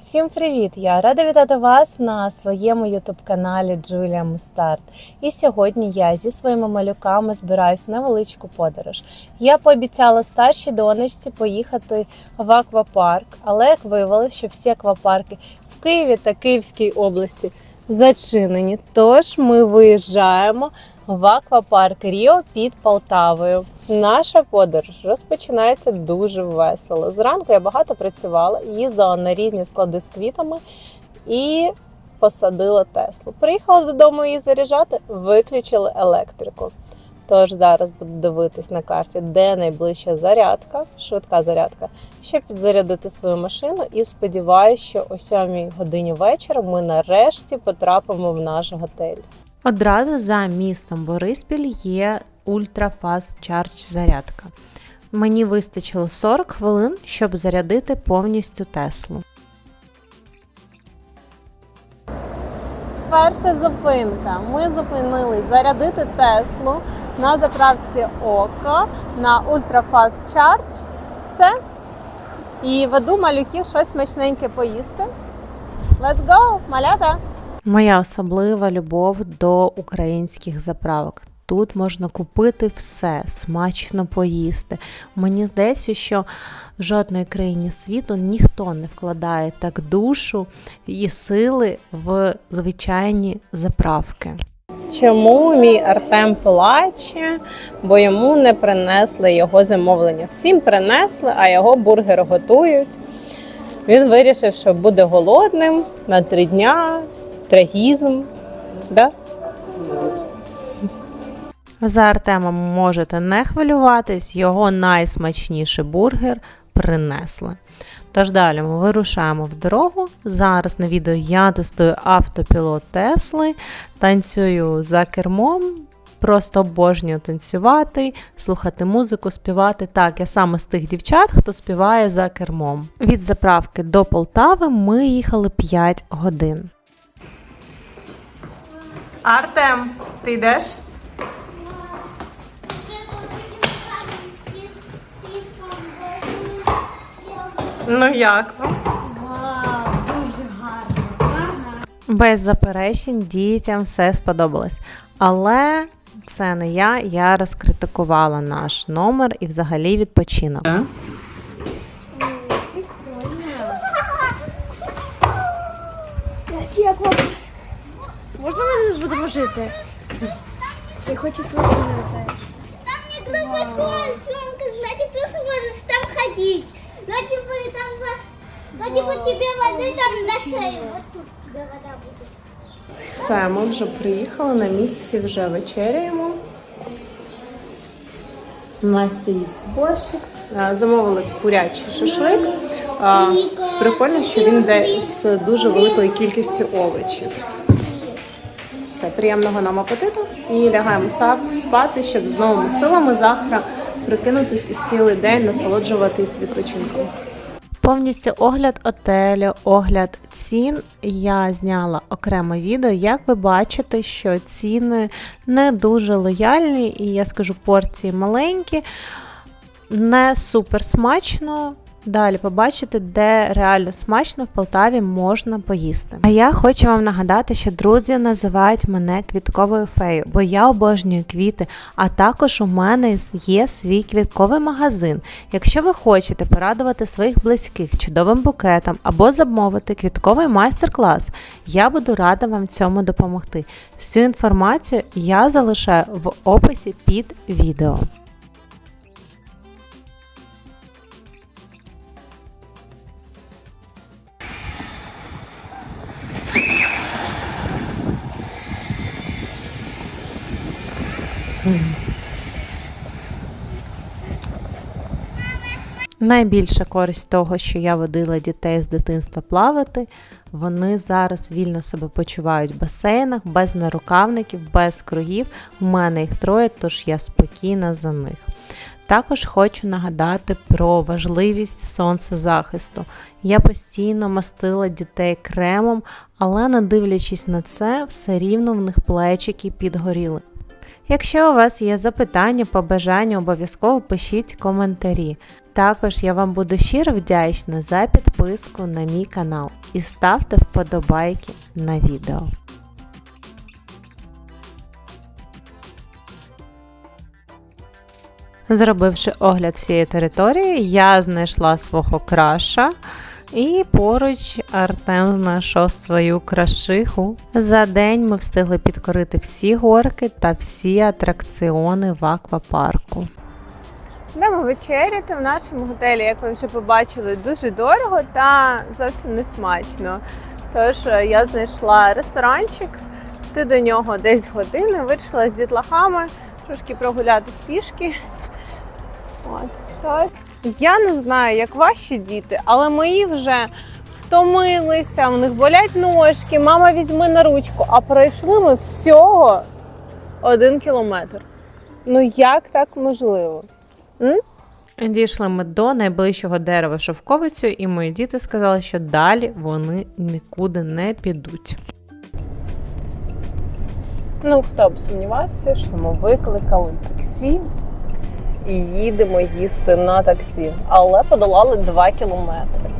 Всім привіт! Я рада вітати вас на своєму ютуб-каналі Джулія Мустарт. І сьогодні я зі своїми малюками збираюсь на величку подорож. Я пообіцяла старшій донечці поїхати в аквапарк, але як виявилося, що всі аквапарки в Києві та Київській області зачинені. Тож ми виїжджаємо в аквапарк Ріо під Полтавою. Наша подорож розпочинається дуже весело. Зранку я багато працювала, їздила на різні склади з квітами і посадила Теслу. Приїхала додому її заряджати, виключили електрику. Тож зараз буду дивитись на карті, де найближча зарядка, швидка зарядка, щоб підзарядити свою машину. І сподіваюся, що о 7 годині вечора ми нарешті потрапимо в наш готель. Одразу за містом Бориспіль є Ultra Fast зарядка. Мені вистачило 40 хвилин, щоб зарядити повністю Теслу. Перша зупинка. Ми зупинились зарядити Теслу на заправці Око на Ultra Charge. Все. І веду малюків щось смачненьке поїсти. Let's go, малята! Моя особлива любов до українських заправок. Тут можна купити все, смачно поїсти. Мені здається, що в жодної країні світу ніхто не вкладає так душу і сили в звичайні заправки. Чому мій Артем плаче? Бо йому не принесли його замовлення. Всім принесли, а його бургер готують. Він вирішив, що буде голодним на три дня. Трагізм. Да? За Артемом можете не хвилюватись, його найсмачніший бургер принесли. Тож далі ми вирушаємо в дорогу. Зараз на відео я тестую автопілот Тесли, танцюю за кермом. Просто обожнюю танцювати, слухати музику, співати. Так, я саме з тих дівчат, хто співає за кермом. Від заправки до Полтави ми їхали 5 годин. Артем, ти йдеш? Ну як? Без заперечень дітям все сподобалось. Але це не я, я розкритикувала наш номер і взагалі відпочинок. Як вам? Можна ми не будемо жити? Я хочу тут жити. Там не глубоко, Тёмка, значит, ты сможешь там ходить. Но типа и там, во- но типа тебе воды там на шею. Вот тут тебе вода будет. Все, ми вже приїхали на місці, вже вечеряємо. Настя їсть борщик. А, Замовили курячий шашлик. А, Прикольно, що він йде з дуже великою кількістю овочів. Все, приємного нам апетиту і лягаємо спати, щоб з новими силами завтра прикинутись і цілий день насолоджуватись відпочинком. Повністю огляд отелю, огляд цін. Я зняла окреме відео. Як ви бачите, що ціни не дуже лояльні, і я скажу порції маленькі, не супер смачно. Далі побачите, де реально смачно в Полтаві можна поїсти. А я хочу вам нагадати, що друзі називають мене квітковою феєю, бо я обожнюю квіти, а також у мене є свій квітковий магазин. Якщо ви хочете порадувати своїх близьких чудовим букетом або замовити квітковий майстер-клас, я буду рада вам цьому допомогти. Всю інформацію я залишаю в описі під відео. Найбільша користь того, що я водила дітей з дитинства плавати, вони зараз вільно себе почувають в басейнах, без нарукавників, без кругів. У мене їх троє, тож я спокійна за них. Також хочу нагадати про важливість сонцезахисту. Я постійно мастила дітей кремом, але не дивлячись на це, все рівно в них плечики підгоріли. Якщо у вас є запитання, побажання, обов'язково пишіть коментарі. Також я вам буду щиро вдячна за підписку на мій канал і ставте вподобайки на відео. Зробивши огляд всієї території, я знайшла свого краша. І поруч Артем знайшов свою крашиху. За день ми встигли підкорити всі горки та всі атракціони в аквапарку. Йдемо вечеряти в нашому готелі, як ви вже побачили, дуже дорого та зовсім не смачно. Тож е, я знайшла ресторанчик, ти до нього десь години, вийшла з дітлахами, трошки прогулятись пішки. От, так. Я не знаю, як ваші діти, але мої вже втомилися, у них болять ножки, мама візьми на ручку, а пройшли ми всього один кілометр. Ну як так можливо? Дійшли ми до найближчого дерева шовковицю, і мої діти сказали, що далі вони нікуди не підуть. Ну, хто б сумнівався, що ми викликали таксі і їдемо їсти на таксі, але подолали 2 кілометри.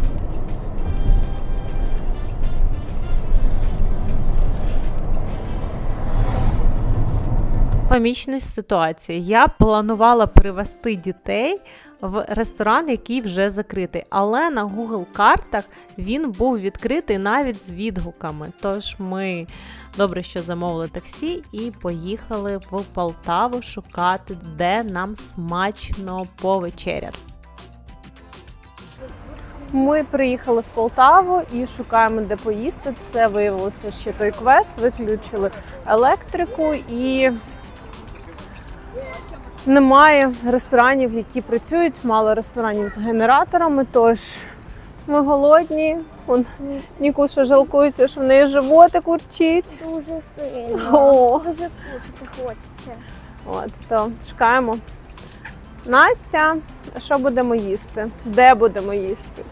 Комічність ситуації. Я планувала привезти дітей в ресторан, який вже закритий, але на Google картах він був відкритий навіть з відгуками. Тож ми добре, що замовили таксі і поїхали в Полтаву шукати, де нам смачно повечеряти. Ми приїхали в Полтаву і шукаємо, де поїсти. Це виявилося ще той квест, виключили електрику і немає ресторанів, які працюють, мало ресторанів з генераторами. Тож ми голодні. Он, Нікуша жалкується, що в неї животик урчить. Дуже сильно. О. Дуже кушати хочеться. От, то чекаємо. Настя, що будемо їсти? Де будемо їсти?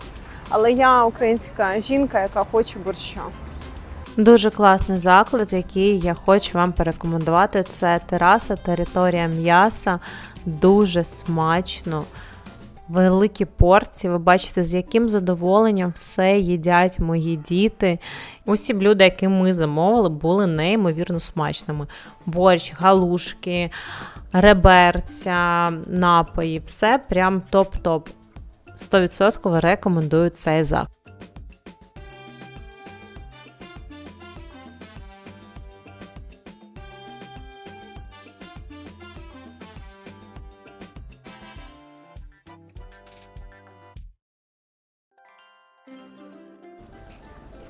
Але я українська жінка, яка хоче борща. Дуже класний заклад, який я хочу вам порекомендувати. Це тераса, територія м'яса. Дуже смачно. Великі порції. Ви бачите, з яким задоволенням все їдять мої діти. Усі блюда, які ми замовили, були неймовірно смачними. Борщ, галушки, реберця, напої. Все прям топ-топ. 100% рекомендую цей заклад.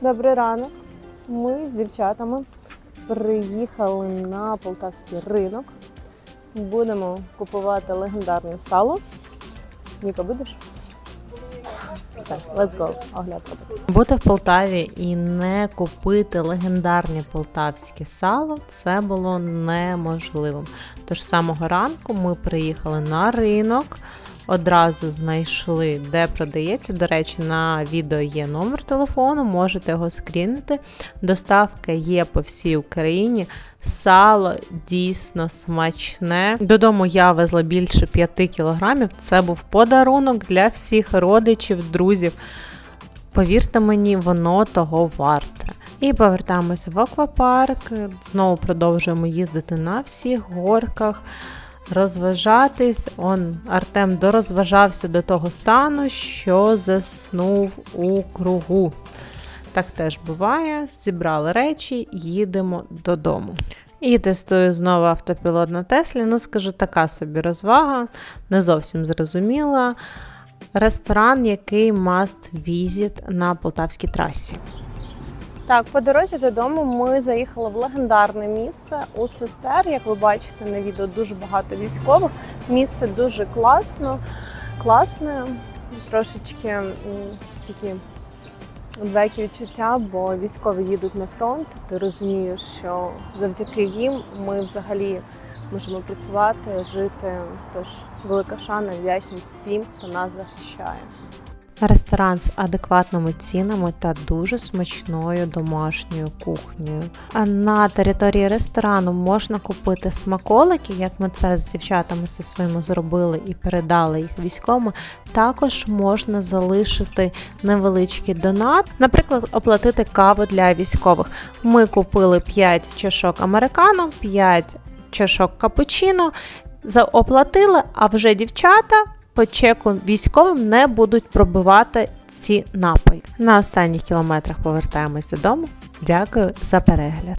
Добрий ранок. Ми з дівчатами приїхали на полтавський ринок. Будемо купувати легендарне сало. Ніка, будеш? Все, let's go. Огляд. Бути в Полтаві і не купити легендарне полтавське сало це було неможливим. Тож самого ранку ми приїхали на ринок, одразу знайшли, де продається. До речі, на відео є номер телефону, можете його скрінити. Доставка є по всій Україні. Сало дійсно смачне. Додому я везла більше 5 кілограмів. Це був подарунок для всіх родичів, друзів. Повірте мені, воно того варте. І повертаємося в аквапарк. Знову продовжуємо їздити на всіх горках, розважатись. Он Артем дорозважався до того стану, що заснув у кругу. Так теж буває. Зібрали речі, їдемо додому. І тестую знову автопілот на Теслі. Ну, скажу, така собі розвага, не зовсім зрозуміла. Ресторан, який must visit на полтавській трасі. Так, по дорозі додому ми заїхали в легендарне місце у сестер. Як ви бачите на відео, дуже багато військових. Місце дуже класно, класне, трошечки такі двоякі відчуття, бо військові їдуть на фронт. Ти розумієш, що завдяки їм ми взагалі можемо працювати, жити. Тож велика шана, вдячність всім, хто нас захищає. Ресторан з адекватними цінами та дуже смачною домашньою кухнею. А на території ресторану можна купити смаколики, як ми це з дівчатами зі своїми зробили і передали їх військовим. Також можна залишити невеличкий донат, наприклад, оплатити каву для військових. Ми купили 5 чашок американо, 5 чашок капучино, заоплатили, а вже дівчата по чеку військовим не будуть пробивати ці напої. На останніх кілометрах повертаємось додому. Дякую за перегляд.